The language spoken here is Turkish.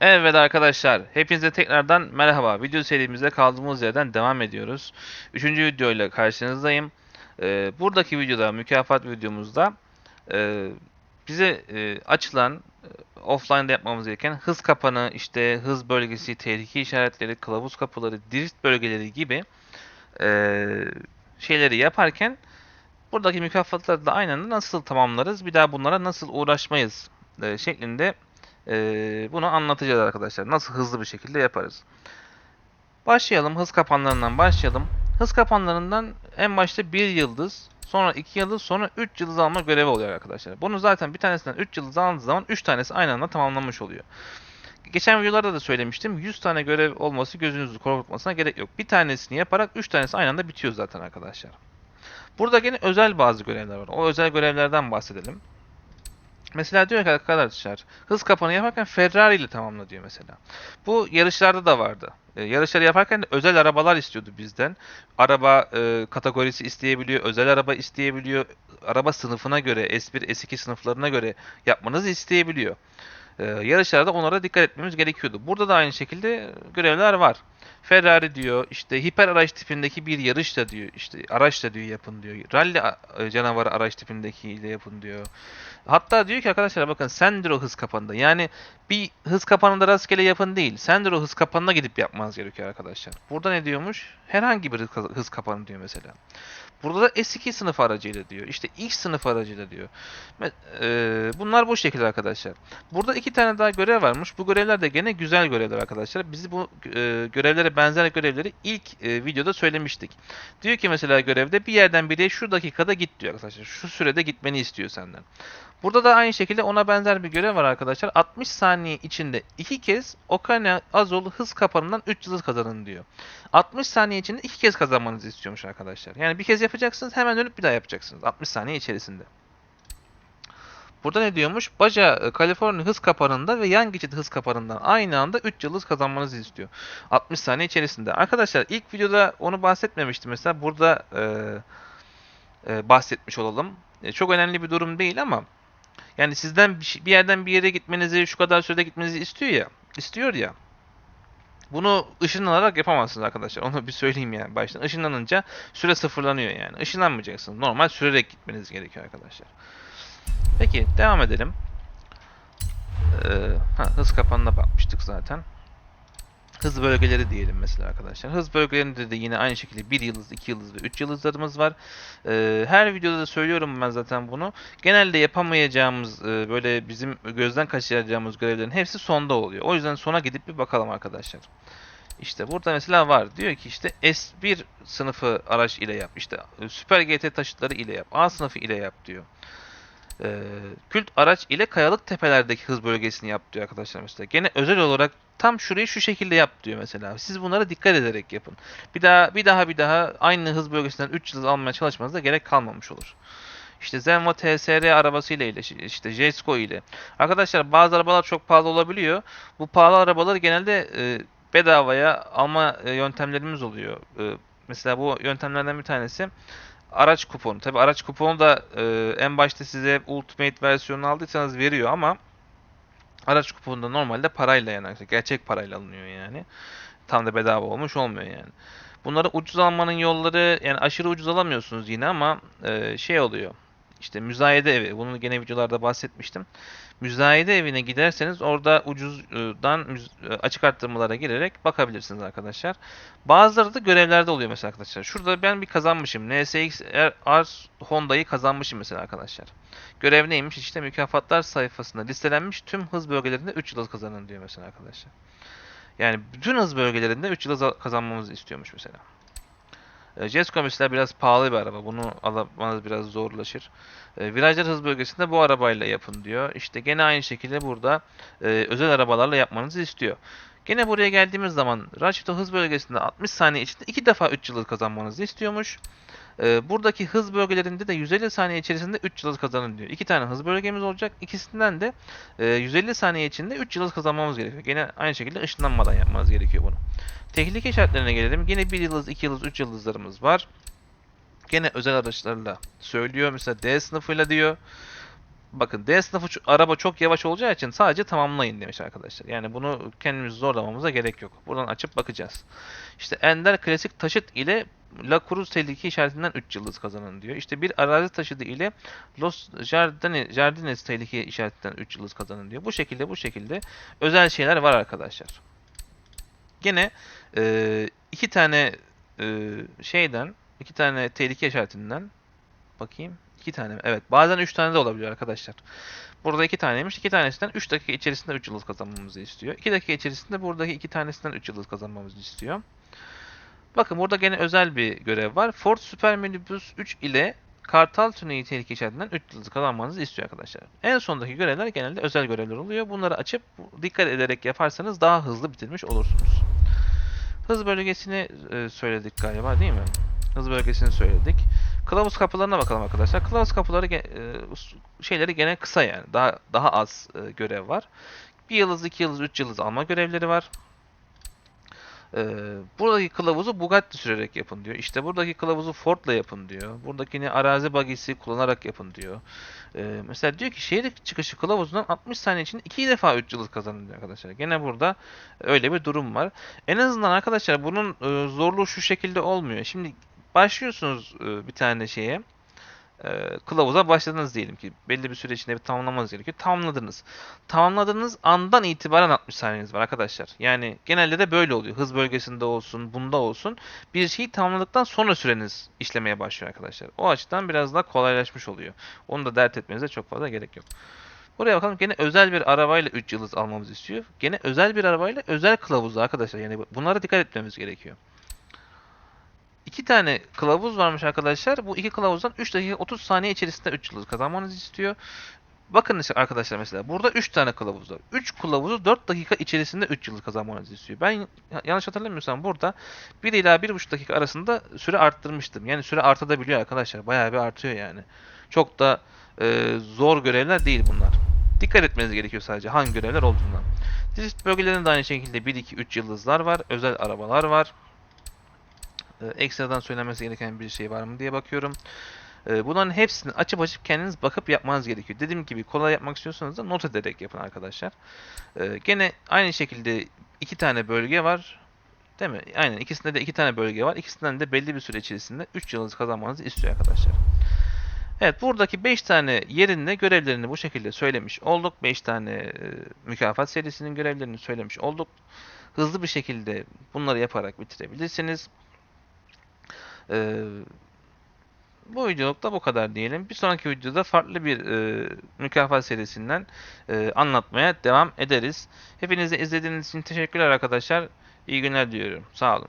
Evet arkadaşlar, hepinize tekrardan merhaba. Video serimize kaldığımız yerden devam ediyoruz. Üçüncü videoyla karşınızdayım. Ee, buradaki videoda, mükafat videomuzda e, bize e, açılan e, offline'da yapmamız gereken hız kapanı, işte hız bölgesi, tehlike işaretleri, kılavuz kapıları, drift bölgeleri gibi e, şeyleri yaparken buradaki mükafatları da aynı anda nasıl tamamlarız, bir daha bunlara nasıl uğraşmayız e, şeklinde ee, bunu anlatacağız arkadaşlar. Nasıl hızlı bir şekilde yaparız. Başlayalım. Hız kapanlarından başlayalım. Hız kapanlarından en başta 1 yıldız, sonra 2 yıldız, sonra 3 yıldız alma görevi oluyor arkadaşlar. Bunu zaten bir tanesinden 3 yıldız aldığı zaman 3 tanesi aynı anda tamamlanmış oluyor. Geçen videolarda da söylemiştim. 100 tane görev olması gözünüzü korkutmasına gerek yok. Bir tanesini yaparak 3 tanesi aynı anda bitiyor zaten arkadaşlar. Burada gene özel bazı görevler var. O özel görevlerden bahsedelim. Mesela diyor ki arkadaşlar hız kapanı yaparken Ferrari ile tamamla diyor mesela. Bu yarışlarda da vardı. E, yarışları yaparken de özel arabalar istiyordu bizden. Araba e, kategorisi isteyebiliyor, özel araba isteyebiliyor. Araba sınıfına göre, S1, S2 sınıflarına göre yapmanızı isteyebiliyor. E, yarışlarda onlara dikkat etmemiz gerekiyordu. Burada da aynı şekilde görevler var. Ferrari diyor, işte hiper araç tipindeki bir yarış da diyor, işte araç da diyor yapın diyor. Rally a- canavarı araç tipindeki ile yapın diyor. Hatta diyor ki arkadaşlar bakın Sendro hız kapanında. Yani bir hız kapanında rastgele yapın değil. Sendro hız kapanına gidip yapmanız gerekiyor arkadaşlar. Burada ne diyormuş? Herhangi bir hız- kapanı diyor mesela. Burada da S2 sınıf aracıyla diyor. İşte X sınıf aracıyla diyor. Eee, bunlar bu şekilde arkadaşlar. Burada iki tane daha görev varmış. Bu görevler de gene güzel görevler arkadaşlar. Bizi bu eee, görevlere benzer görevleri ilk eee, videoda söylemiştik. Diyor ki mesela görevde bir yerden bir şu dakikada git diyor arkadaşlar. Şu sürede gitmeni istiyor senden. Burada da aynı şekilde ona benzer bir görev var arkadaşlar. 60 saniye içinde iki kez Okane Azul hız kapanından 3 yıldız kazanın diyor. 60 saniye içinde iki kez kazanmanızı istiyormuş arkadaşlar. Yani bir kez yapacaksınız hemen dönüp bir daha yapacaksınız. 60 saniye içerisinde. Burada ne diyormuş? Baja e, Kaliforniya hız kapanında ve yan geçit hız kapanından aynı anda 3 yıldız kazanmanızı istiyor. 60 saniye içerisinde. Arkadaşlar ilk videoda onu bahsetmemiştim mesela. Burada e, e, bahsetmiş olalım. E, çok önemli bir durum değil ama yani sizden şey- bir yerden bir yere gitmenizi, şu kadar sürede gitmenizi istiyor ya. istiyor ya. Bunu ışınlanarak yapamazsınız arkadaşlar. Onu bir söyleyeyim yani baştan. Işınlanınca süre sıfırlanıyor yani. Işınlanmayacaksınız. Normal sürerek gitmeniz gerekiyor arkadaşlar. Peki devam edelim. Ee, ha, hız kapanına bakmıştık zaten. Hız bölgeleri diyelim mesela arkadaşlar. Hız bölgelerinde de yine aynı şekilde 1 yıldız, 2 yıldız ve 3 yıldızlarımız var. Ee, her videoda da söylüyorum ben zaten bunu. Genelde yapamayacağımız, e, böyle bizim gözden kaçıracağımız görevlerin hepsi sonda oluyor. O yüzden sona gidip bir bakalım arkadaşlar. İşte burada mesela var. Diyor ki işte S1 sınıfı araç ile yap. İşte Süper GT taşıtları ile yap. A sınıfı ile yap diyor. Ee, kült araç ile kayalık tepelerdeki hız bölgesini yap diyor arkadaşlar mesela. Gene özel olarak tam şurayı şu şekilde yap diyor mesela. Siz bunlara dikkat ederek yapın. Bir daha bir daha bir daha aynı hız bölgesinden 3 yıldız almaya çalışmanıza gerek kalmamış olur. İşte Zenvo TSR arabasıyla ile işte Jesco ile. Arkadaşlar bazı arabalar çok pahalı olabiliyor. Bu pahalı arabaları genelde e, bedavaya alma e, yöntemlerimiz oluyor. E, mesela bu yöntemlerden bir tanesi araç kuponu. Tabi araç kuponu da e, en başta size Ultimate versiyonunu aldıysanız veriyor ama araç kuponu da normalde parayla yani gerçek parayla alınıyor yani. Tam da bedava olmuş olmuyor yani. Bunları ucuz almanın yolları yani aşırı ucuz alamıyorsunuz yine ama e, şey oluyor. İşte müzayede evi. Bunu gene videolarda bahsetmiştim. Müzayede evine giderseniz orada ucuzdan açık arttırmalara girerek bakabilirsiniz arkadaşlar. Bazıları da görevlerde oluyor mesela arkadaşlar. Şurada ben bir kazanmışım. NSX R Honda'yı kazanmışım mesela arkadaşlar. Görev neymiş? İşte mükafatlar sayfasında listelenmiş tüm hız bölgelerinde 3 yıldız kazanın diyor mesela arkadaşlar. Yani bütün hız bölgelerinde 3 yıldız kazanmamızı istiyormuş mesela. E, Jesco mesela biraz pahalı bir araba. Bunu almanız biraz zorlaşır. E, virajlar hız bölgesinde bu arabayla yapın diyor. İşte gene aynı şekilde burada e, özel arabalarla yapmanızı istiyor. Gene buraya geldiğimiz zaman Ratchet'o hız bölgesinde 60 saniye içinde 2 defa 3 yıldız kazanmanızı istiyormuş. E, buradaki hız bölgelerinde de 150 saniye içerisinde 3 yıldız kazanın diyor. 2 tane hız bölgemiz olacak. İkisinden de e, 150 saniye içinde 3 yıldız kazanmamız gerekiyor. Gene aynı şekilde ışınlanmadan yapmanız gerekiyor bunu. Tehlike işaretlerine gelelim. Yine 1 yıldız, 2 yıldız, 3 yıldızlarımız var. Gene özel araçlarla söylüyor. Mesela D sınıfıyla diyor. Bakın D sınıfı araba çok yavaş olacağı için sadece tamamlayın demiş arkadaşlar. Yani bunu kendimiz zorlamamıza gerek yok. Buradan açıp bakacağız. İşte Ender klasik taşıt ile La Cruz tehlike işaretinden 3 yıldız kazanın diyor. İşte bir arazi taşıdı ile Los Jardines, Jardines tehlike işaretinden 3 yıldız kazanın diyor. Bu şekilde bu şekilde özel şeyler var arkadaşlar. Gene e, iki tane e, şeyden, iki tane tehlike işaretinden bakayım. İki tane? Evet. Bazen üç tane de olabiliyor arkadaşlar. Burada iki taneymiş. İki tanesinden 3 dakika içerisinde 3 yıldız kazanmamızı istiyor. 2 dakika içerisinde buradaki iki tanesinden 3 yıldız kazanmamızı istiyor. Bakın burada gene özel bir görev var. Ford Super Minibus 3 ile Kartal Tüneyi tehlike işaretinden 3 yıldız kazanmanızı istiyor arkadaşlar. En sondaki görevler genelde özel görevler oluyor. Bunları açıp dikkat ederek yaparsanız daha hızlı bitirmiş olursunuz. Hız bölgesini e, söyledik galiba değil mi? Hız bölgesini söyledik. Kılavuz kapılarına bakalım arkadaşlar. Kılavuz kapıları e, şeyleri gene kısa yani. Daha daha az e, görev var. Bir yıldız, iki yıldız, üç yıldız alma görevleri var. Ee, buradaki kılavuzu Bugatti sürerek yapın diyor. İşte buradaki kılavuzu Ford'la yapın diyor. Buradakini arazi bagisi kullanarak yapın diyor. Ee, mesela diyor ki şehir çıkışı kılavuzundan 60 saniye içinde 2 defa 3 yıldız kazanın diyor arkadaşlar. Gene burada öyle bir durum var. En azından arkadaşlar bunun e, zorluğu şu şekilde olmuyor. Şimdi başlıyorsunuz e, bir tane şeye. e, kılavuza başladınız diyelim ki. Belli bir süre içinde bir tamamlamanız gerekiyor. Tamamladınız. Tamamladığınız andan itibaren 60 saniyeniz var arkadaşlar. Yani genelde de böyle oluyor. Hız bölgesinde olsun, bunda olsun. Bir şeyi tamamladıktan sonra süreniz işlemeye başlıyor arkadaşlar. O açıdan biraz daha kolaylaşmış oluyor. Onu da dert etmenize çok fazla gerek yok. Buraya bakalım. Gene özel bir arabayla 3 yıldız almamızı istiyor. Gene özel bir arabayla özel kılavuzla arkadaşlar. Yani bunlara dikkat etmemiz gerekiyor. İki tane kılavuz varmış arkadaşlar. Bu iki kılavuzdan 3 dakika 30 saniye içerisinde 3 yıldız kazanmanızı istiyor. Bakın arkadaşlar mesela burada 3 tane kılavuz var. 3 kılavuzu 4 dakika içerisinde 3 yıldız kazanmanızı istiyor. Ben ya- yanlış hatırlamıyorsam burada 1 ila 1,5 dakika arasında süre arttırmıştım. Yani süre artabiliyor arkadaşlar. Bayağı bir artıyor yani. Çok da e, zor görevler değil bunlar. Dikkat etmeniz gerekiyor sadece hangi görevler olduğundan. Drift bölgelerinde de aynı şekilde 1, 2, 3 yıldızlar var. Özel arabalar var. E, ekstradan söylenmesi gereken bir şey var mı diye bakıyorum. E, bunların hepsini açıp açıp kendiniz bakıp yapmanız gerekiyor. Dediğim gibi kolay yapmak istiyorsanız da not ederek yapın arkadaşlar. E, gene aynı şekilde iki tane bölge var. Değil mi? Aynen ikisinde de iki tane bölge var. İkisinden de belli bir süre içerisinde 3 yıldız kazanmanızı istiyor arkadaşlar. Evet buradaki 5 tane yerinde görevlerini bu şekilde söylemiş olduk. 5 tane e, mükafat serisinin görevlerini söylemiş olduk. Hızlı bir şekilde bunları yaparak bitirebilirsiniz. Ee, bu videoluk bu kadar diyelim. Bir sonraki videoda farklı bir e, mükafat serisinden e, anlatmaya devam ederiz. Hepinize izlediğiniz için teşekkürler arkadaşlar. İyi günler diliyorum. Sağ olun.